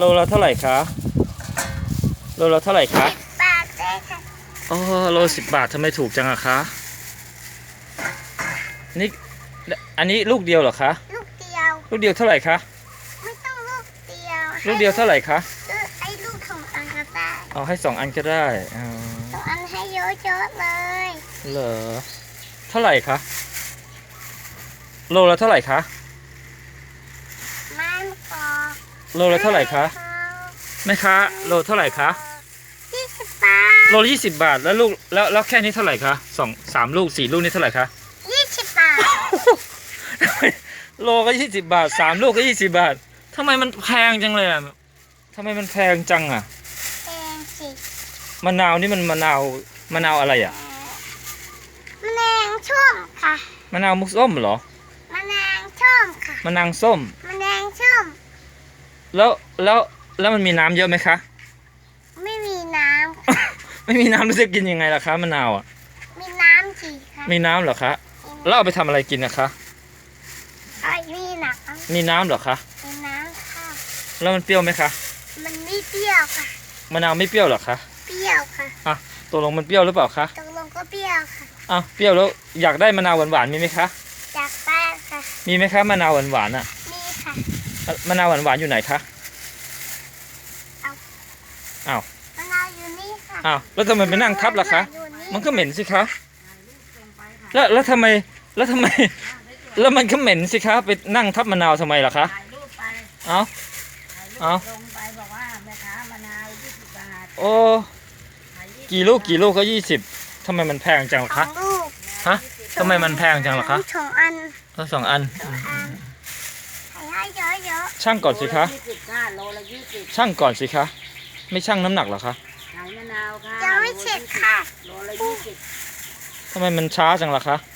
โลละเท่าไหร่คะ โลละเท่าไหร่คะบาทเลยค่ะอ๋อโลสิบบาททำไมถูกจังอะคะ นี่ อันนี้ลูกเดียวเหรอคะ ลูกเดียว ลูกเดียวเท่าไหร่คะ ไม่ต้องลูกเดียวลูกเดียวเท่าไหร่คะซื้อไอ้ลูกของอันก็ได้เอาให้สองอันก็ได้อ๋อสองอันให้เยอะๆเลย เหรอ เท่าไหร่คะ โลละเท่าไหร่คะ มันกอ โลละเท่าไหร่คะแม่ค้าโลเท่าไหร่คะยี่สิบบาทโลละยี่สิบบาทแล้วลูกแล้วแล้วแค่นี้เท่าไหร่คะสองสามลูกสี่ลูกนี่เท่าไหร่คะยี่สิบบาทโลก็ยี่สิบบาทสามลูกก็ยี่สิบบาททำไมมันแพงจังเลยอะทำไมมันแพงจังอะแพงสิมะนาวนี่มันมะนาวมะนาวอะไรอะมะนางช่วมค่ะมะนาวมุกส้มเหรอมะนางช่วมค่ะมะนาวส้มมะนางช่วม แล้วแล้วแล้วมันมีน้ำเยอะไหมคะ ไม่มีน้ำค่ะไม่มีน้ำแล้วจะกินยังไงล่ะคะมะนาวอะ มีน้ำสิค่ะมีน้ำเหรอคะแล้วเอาไปทำอะไรกินนะคะ ไอ้มีหนักมีน้ำเหรอคะ มีน้ำค่ะ แล้วมันเปรี้ยวไหมคะ มันไม่เปรี้ยวค่ะ มะนาวไม่เปรี้ยวเหรอคะเปรี้ยวค่ะตกลงมันเปรี้ยวหรือเปล่าคะตกลงก็เปรี้ยวค่ะ อ้าวเปรี้ยวแล้วอยากได้มะนาวหวานๆมีไหมคะ จากแป้งค่ะ มีไหมคะมะนาวหวานๆอะมีค่ะ มะนาวหวานๆอยู่ไหนคะอ้าวมะนาวอยู่นี่ค่ะอ้าวแล้วทำไมไปนั่งทับล่ะคะอยู่นี่มันก็เหม็นสิคะ แล้วแล้วทำไมแล้วทำไม แล้วมันก็เหม็นสิคะไปนั่งทับมะนาวทำไมล่ะคะถ่ายรูปไปเอ้า ถ่ายรูปเอ้า ลงไปบอกว่าแม่ค้ามะนาว20บาทโอ้ขาย20กี่ลูกกี่ลูกก็ยี่สิบทำไมมันแพงจังล่ะสอคะ งลูกฮะทำไมมันแพงจังล่ะคะ สองอัน ทั้งสองอัน สองอัน ใส่ให้เยอะช่างก่อนสิคะโลละ20ค่ะโลละ20ช่างก่อนสิคะ ไม่ช่างน้ำหนักเหรอคะขายมะนาวค่ะๆยังไม่เสร็จค่ะ โลละ20ทำไมมันช้าจังล่ะคะเ